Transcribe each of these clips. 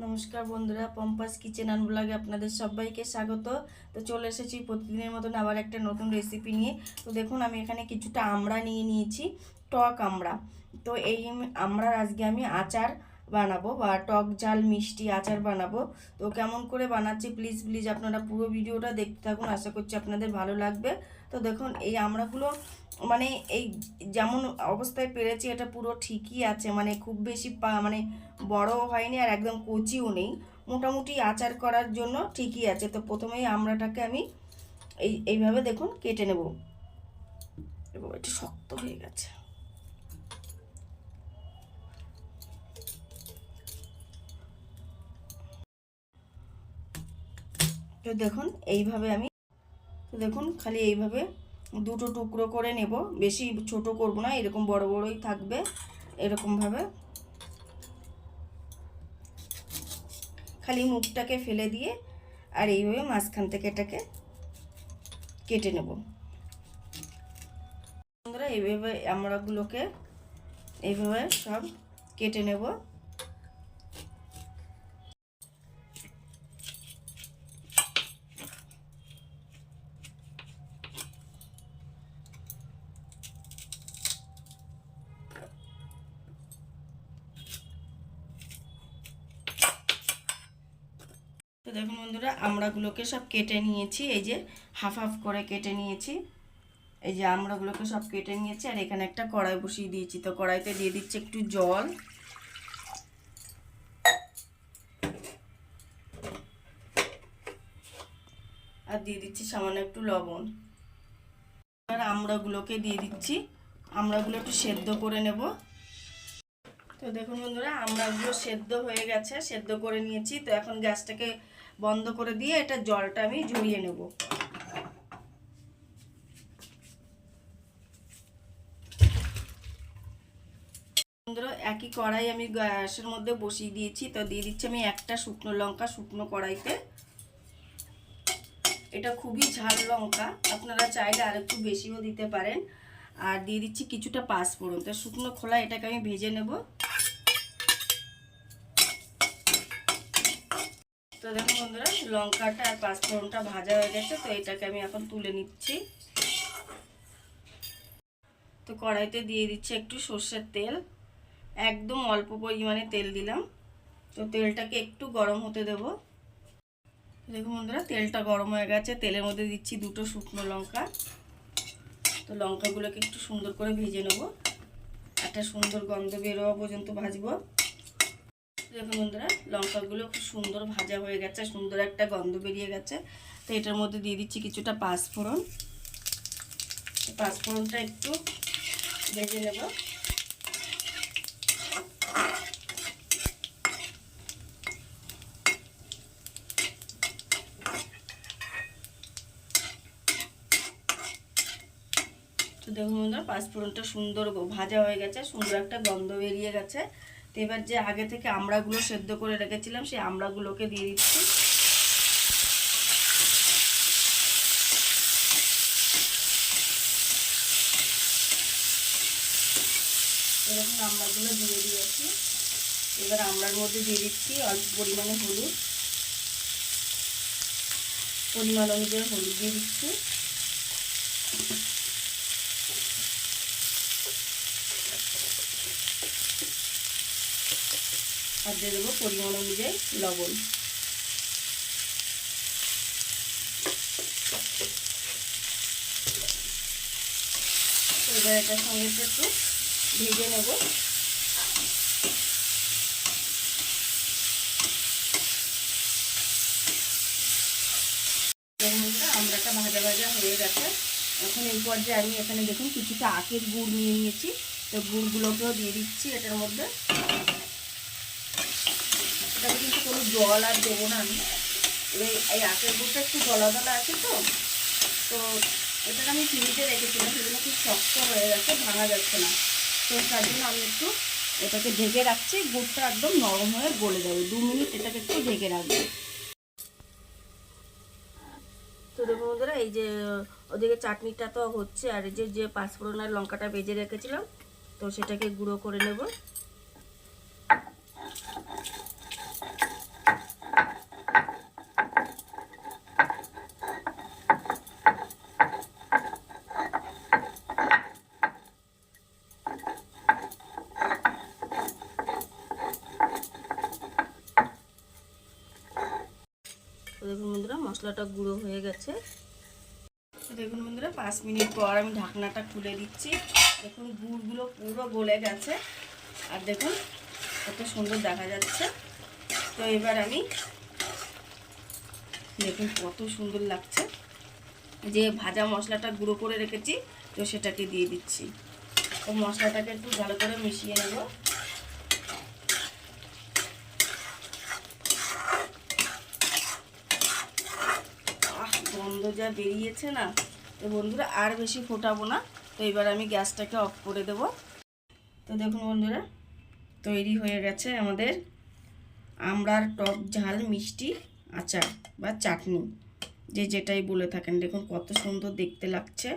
নমস্কার বন্ধুরা, পম্পাস kitchen and ব্লগে আপনাদের সবাইকে স্বাগত। তো চলে এসেছি প্রতিদিনের মতন আবার একটা নতুন রেসিপি নিয়ে। তো দেখুন, আমি এখানে কিছুটা আমড়া নিয়ে নিয়েছি, টক আমড়া। তো এই আমড়ার আজকে আমি আচার বানাবো বা টক ঝাল মিষ্টি আচার বানাবো। তো কেমন করে বানাচ্ছি প্লিজ প্লিজ আপনারা পুরো ভিডিওটা দেখতে থাকুন। আশা করছি আপনাদের ভালো লাগবে। তো দেখুন, এই আমড়াগুলো মানে এই যেমন অবস্থায় পেরেছি, এটা পুরো ঠিকই আছে। মানে খুব বেশি মানে বড়ও হয়নি আর একদম কচিও নেই। মোটামুটি আচার করার জন্য ঠিকই আছে। তো প্রথমেই আমড়াটাকে আমি এই, এইভাবে দেখুন কেটে নেব। এবং এটা শক্ত হয়ে গেছে। তো দেখুন, এইভাবে আমি তো দেখুন খালি এইভাবে দুটো টুকরো করে নেব। বেশি ছোট করব না, এরকম বড় বড়ই থাকবে, এরকমভাবে। খালি মুখটাকে ফেলে দিয়ে আর এইভাবে মাঝখান থেকে এটাকে কেটে নেব। বন্ধুরা, এইভাবে আমরাগুলোকে এইভাবে সব কেটে নেব। তো দেখুন বন্ধুরা, আমড়াগুলোকে সব কেটে নিয়েছি। এই যে হাফ হাফ করে কেটে নিয়েছি। এই যে আমড়াগুলোকে সব কেটে নিয়েছি, আর এখানে একটা কড়াই বসিয়ে দিয়েছি। তো কড়াইতে দিয়ে দিচ্ছি একটু জল। আর দিয়ে দিচ্ছি সামান্য একটু লবণ। আর আমড়াগুলোকে দিয়ে দিচ্ছি। আমড়াগুলো একটু সেদ্ধ করে নেব। তো দেখুন বন্ধুরা, আমড়াগুলো সেদ্ধ হয়ে গেছে, সেদ্ধ করে নিয়েছি। তো এখন গ্যাসটাকে বন্ধ করে দিয়ে এটা জলটা আমি ঝরিয়ে নেব। একই কড়াই আমি গ্যাসের মধ্যে বসিয়ে দিয়েছি। তো দিয়ে দিচ্ছি আমি একটা শুকনো লঙ্কা, শুকনো কড়াইতে। এটা খুবই ঝাল লঙ্কা, আপনারা চাইলে আর একটু বেশিও দিতে পারেন। আর দিয়ে দিচ্ছি কিছুটা পাঁচফোড়ন। তো শুকনো খোলা, এটাকে আমি ভেজে নেব। তো দেখুন বন্ধুরা, লঙ্কাটা আর পাঁচফোড়নটা ভাজা হয়ে গেছে, তো এটাকে আমি এখন তুলে নিচ্ছি। তো কড়াইতে দিয়ে দিচ্ছি একটু সর্ষের তেল। একদম অল্প পরিমাণে তেল দিলাম। তো তেলটাকে একটু গরম হতে দেব। দেখুন বন্ধুরা, তেলটা গরম হয়ে গেছে। তেলের মধ্যে দিচ্ছি দুটো শুকনো লঙ্কা। তো লঙ্কাগুলোকে একটু সুন্দর করে ভেজে নেব। একটা সুন্দর গন্ধ বেরোয়া পর্যন্ত ভাজবো। দেখুন বন্ধুরা, লঙ্কাগুলো খুব সুন্দর ভাজা হয়ে গেছে, সুন্দর একটা গন্ধ বেরিয়ে গেছে। তো এটার মধ্যে দিয়ে দিচ্ছি কিছুটা পাঁচফোড়ন। পাঁচফোড়নটা একটু ভেজে নেব। তো দেখুন বন্ধুরা, পাঁচফোড়নটা সুন্দর ভাজা হয়ে গেছে, সুন্দর একটা গন্ধ বেরিয়ে গেছে। তো এবার যে আগে থেকে আমড়াগুলো সেদ্ধ করে রেখেছিলাম, সেই আমড়াগুলোকে দিয়ে দিচ্ছি। এরকম আমড়াগুলো দিয়ে দিয়েছি। এবার আমড়ার মধ্যে দিয়ে দিচ্ছি অল্প পরিমাণে হলুদ। পরিমাণ অনুযায়ী হলুদ দিয়ে দিচ্ছি। আর দিয়ে দেবো পরিমাণ অনুযায়ী লবণ। এবার এটার সঙ্গে একটু ভেজে নেব। আমরাটা ভাজা ভাজা হয়ে গেছে। এখন এই পর্যায়ে আমি এখানে দেখুন কিছুটা আখের গুড় নিয়ে নিয়েছি। তো গুড়গুলোকেও দিয়ে দিচ্ছি এটার মধ্যে। জল আর দেবো না আমি। এই এই আখের গুড়টা একটু গলা গলা আছে তো তো এটা আমি ফ্রিজে রেখেছিলাম সেগুলো খুব শক্ত হয়ে গেছে, ভাঙা যাচ্ছে না। তো তার জন্য আমি একটু এটাকে ঢেকে রাখছি, গুড়টা একদম নরম হয়ে গলে যাবে। দু মিনিট এটাকে একটু ঢেকে রাখব। তো দেখুন বন্ধুরা, এই যে ওদিকে চাটনিটা তো হচ্ছে, আর এই যে যে পাঁচফোড়ন আর লঙ্কাটা ভেজে রেখেছিলাম, তো সেটাকে গুঁড়ো করে নেব। মশলাটা গুঁড়ো হয়ে গেছে। দেখুন বন্ধুরা, পাঁচ মিনিট পর আমি ঢাকনাটা খুলে দিচ্ছি। দেখুন, গুড়গুলো পুরো গলে গেছে। আর দেখুন, কত সুন্দর দেখা যাচ্ছে। তো এবার আমি দেখুন, কত সুন্দর লাগছে। যে ভাজা মশলাটা গুঁড়ো করে রেখেছি, তো সেটাকে দিয়ে দিচ্ছি। তো মশলাটাকে একটু ভালো করে মিশিয়ে নেব। গন্ধ যা বেরিয়েছে না, তো বন্ধুরা আর বেশি ফোটাবো না, তো এবার আমি গ্যাসটাকে অফ করে দেব। তো দেখুন বন্ধুরা, তৈরি হয়ে গেছে আমাদের আমড়ার টক ঝাল মিষ্টি আচার বা চাটনি, যে যেটাই বলে থাকেন। দেখুন কত সুন্দর দেখতে লাগছে।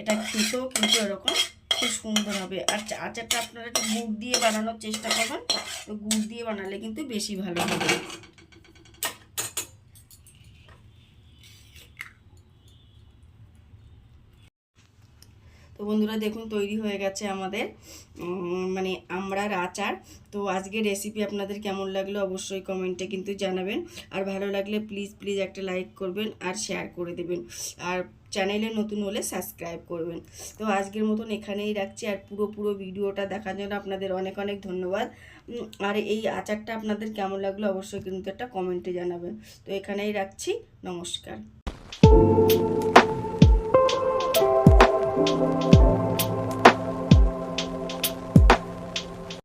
এটা খেতেও কিন্তু এরকম খুব সুন্দর হবে। আর আচারটা আপনারা একটু গুড় দিয়ে বানানোর চেষ্টা করবেন, তো গুড় দিয়ে বানালে কিন্তু বেশি ভালো হবে। তো বন্ধুরা দেখুন, তৈরি হয়ে গেছে আমাদের মানে আমড়ার আচার। তো আজকে রেসিপি আপনাদের কেমন লাগল অবশ্যই কমেন্টে কিন্তু জানাবেন। আর ভালো লাগলে প্লিজ প্লিজ একটা লাইক করবেন আর শেয়ার করে দেবেন। আর চ্যানেলে নতুন হলে সাবস্ক্রাইব করবেন। তো আজকের মতন এখানেই রাখছি। আর পুরো পুরো ভিডিওটা দেখার জন্য আপনাদের অনেক অনেক ধন্যবাদ। আর এই আচারটা আপনাদের কেমন লাগল অবশ্যই কিন্তু একটা কমেন্টে জানাবেন। তো এখানেই রাখছি। নমস্কার।